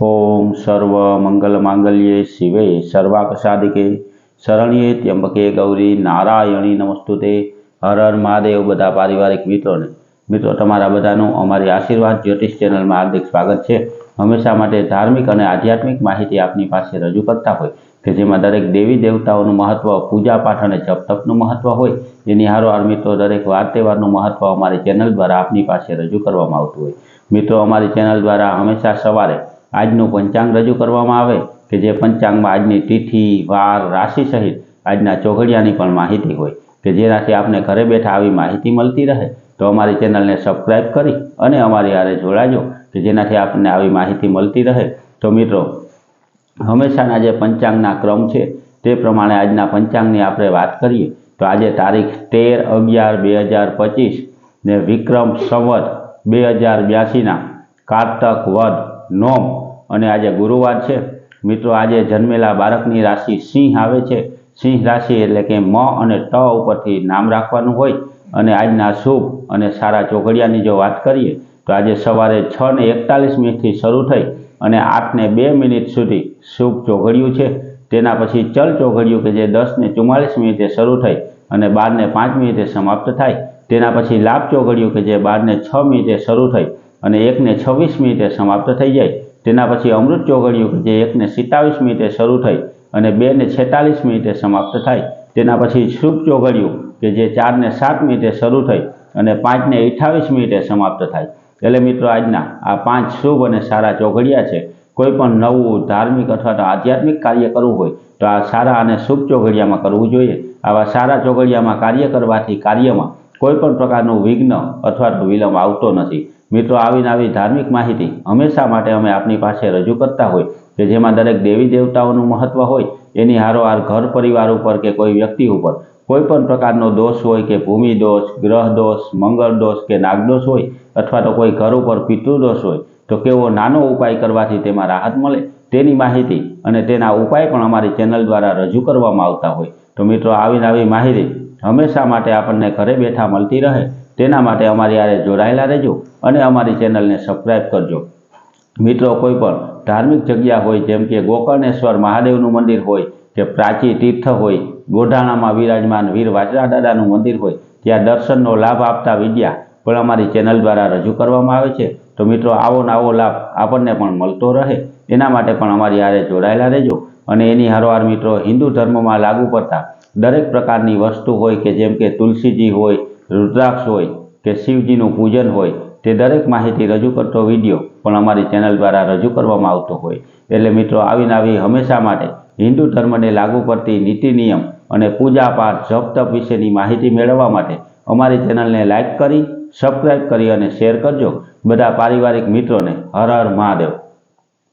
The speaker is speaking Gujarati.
ઓમ સર્વ મંગલ માંગલ્યે શિવે સર્વાકસાદિકે શરણ્યે ત્યંબકે ગૌરી નારાયણી નમસ્તુતે હર હર મહાદેવ બધા પારિવારિક મિત્રોને। મિત્રો, તમારા બધાનું અમારી આશીર્વાદ જ્યોતિષ ચેનલમાં હાર્દિક સ્વાગત છે। હંમેશા માટે ધાર્મિક અને આધ્યાત્મિક માહિતી આપની પાસે રજૂ કરતા હોય કે જેમાં દરેક દેવી દેવતાઓનું મહત્વ, પૂજા પાઠ અને જપ તપનું મહત્વ હોય એની હારોહાર મિત્રો દરેક વાર તહેવારનું મહત્વ અમારી ચેનલ દ્વારા આપની પાસે રજૂ કરવામાં આવતું હોય. મિત્રો, અમારી ચેનલ દ્વારા હંમેશા સવારે આજનું પંચાંગ રજૂ કરવામાં આવે કે જે પંચાંગમાં આજની તિથિ, વાર, રાશિ સહિત આજના ચોઘડિયાની પણ માહિતી હોય કે જેનાથી આપને ઘરે બેઠા આવી માહિતી મળતી રહે તો અમારી ચેનલને સબસ્ક્રાઈબ કરી અને અમારી આરે જોડાજો કે જેનાથી આપણને આવી માહિતી મળતી રહે. તો મિત્રો, હંમેશાના જે પંચાંગના ક્રમ છે તે પ્રમાણે આજના પંચાંગની આપણે વાત કરીએ તો આજે તારીખ તેર અગિયાર બે હજાર પચીસ ને વિક્રમ સંવત બે હજાર બ્યાસીના કારતક વદ નોમ અને આજે ગુરુવાર છે. મિત્રો, આજે જન્મેલા બાળકની રાશિ સિંહ આવે છે. સિંહ રાશિ એટલે કે મ અને ટ ઉપરથી નામ રાખવાનું હોય. અને આજના શુભ અને સારા ચોઘડિયાની જો વાત કરીએ, તો આજે સવારે છ ને એકતાલીસ મિનિટથી શરૂ થઈ અને આઠ ને બે મિનિટ સુધી શુભ ચોઘડિયું છે. તેના પછી ચલ ચોઘડિયું કે જે દસ ને ચુમ્માલીસ મિનિટે શરૂ થઈ અને બાર ને પાંચ મિનિટે સમાપ્ત થાય. તેના પછી લાભ ચોઘડિયું કે જે બાર ને છ મિનિટે શરૂ થઈ અને એકને છવ્વીસ મિનિટે સમાપ્ત થઈ જાય. તેના પછી અમૃત ચોઘડિયું કે જે એકને સિત્તાવીસ મિનિટે શરૂ થઈ અને બેને છેતાલીસ મિનિટે સમાપ્ત થાય. તેના પછી શુભ ચોઘડિયું કે જે ચારને સાત મિનિટે શરૂ થઈ અને પાંચને અઠ્ઠાવીસ મિનિટે સમાપ્ત થાય. એટલે મિત્રો આજના આ પાંચ શુભ અને સારા ચોઘડિયા છે. કોઈ પણ નવું ધાર્મિક અથવા તો આધ્યાત્મિક કાર્ય કરવું હોય તો આ સારા અને શુભ ચોઘડિયામાં કરવું જોઈએ. આવા સારા ચોઘડિયામાં કાર્ય કરવાથી કાર્યમાં કોઈ પણ પ્રકારનું વિઘ્ન અથવા તો વિલંબ આવતો નથી. મિત્રો આવીને આવી ધાર્મિક માહિતી હંમેશા માટે અમે આપની પાસે રજૂ કરતા હોય કે જેમાં દરેક દેવી દેવતાઓનું મહત્વ હોય, એની હારોહાર ઘર પરિવાર ઉપર કે કોઈ વ્યક્તિ ઉપર. કોઈ પણ પ્રકારનો દોષ હોય કે ભૂમિ દોષ, ગ્રહ દોષ, મંગળ દોષ કે નાગદોષ હોય, અથવા તો કોઈ ઘર ઉપર પિતૃદોષ હોય, તો કેવો નાનો ઉપાય કરવાથી તેમાં રાહત મળે, તેની માહિતી અને તેના ઉપાય પણ અમારી ચેનલ દ્વારા રજૂ કરવામાં આવતા હોય. તો મિત્રો આવીને આવી માહિતી હંમેશા માટે આપણને ઘરે બેઠા મળતી રહે. તેના માટે અમારી આરે જોડાયેલા રહેજો. અને અમારી ચેનલને સબસ્ક્રાઈબ કરજો. મિત્રો, કોઈ પણ ધાર્મિક જગ્યા હોય, જેમ કે ગોકર્ણેશ્વર મહાદેવનું મંદિર હોય, કે પ્રાચી તીર્થ હોય, ગોઢાણામાં વિરાજમાન વીર વાજરા દાદાનું મંદિર હોય, ત્યાં દર્શનનો લાભ આપતા વિદ્યા પણ અમારી ચેનલ દ્વારા રજૂ કરવામાં આવે છે. તો મિત્રો, આવો ને આવો લાભ આપણને પણ મળતો રહે. એના માટે પણ અમારી હારે જોડાયેલા રહેજો. અને એની હારોહાર મિત્રો, હિન્દુ ધર્મમાં લાગુ પડતા દરેક પ્રકારની વસ્તુ હોય, કે જેમ કે તુલસીજી હોય, રુદ્રાક્ષ હોય, કે શિવજીનું પૂજન હોય તે દરેક માહિતી રજૂ કરતો વીડિયો પણ અમારી ચેનલ દ્વારા રજૂ કરવામાં આવતો હોય. એટલે મિત્રો, આવીને આવી હંમેશા માટે હિન્દુ ધર્મને લાગુ પડતી નીતિ નિયમ અને પૂજા પાઠ, જપ તપ વિશેની માહિતી મેળવવા માટે અમારી ચેનલને લાઇક કરી, સબસ્ક્રાઇબ કરી અને શેર કરજો. બધા પારિવારિક મિત્રોને હર હર મહાદેવ.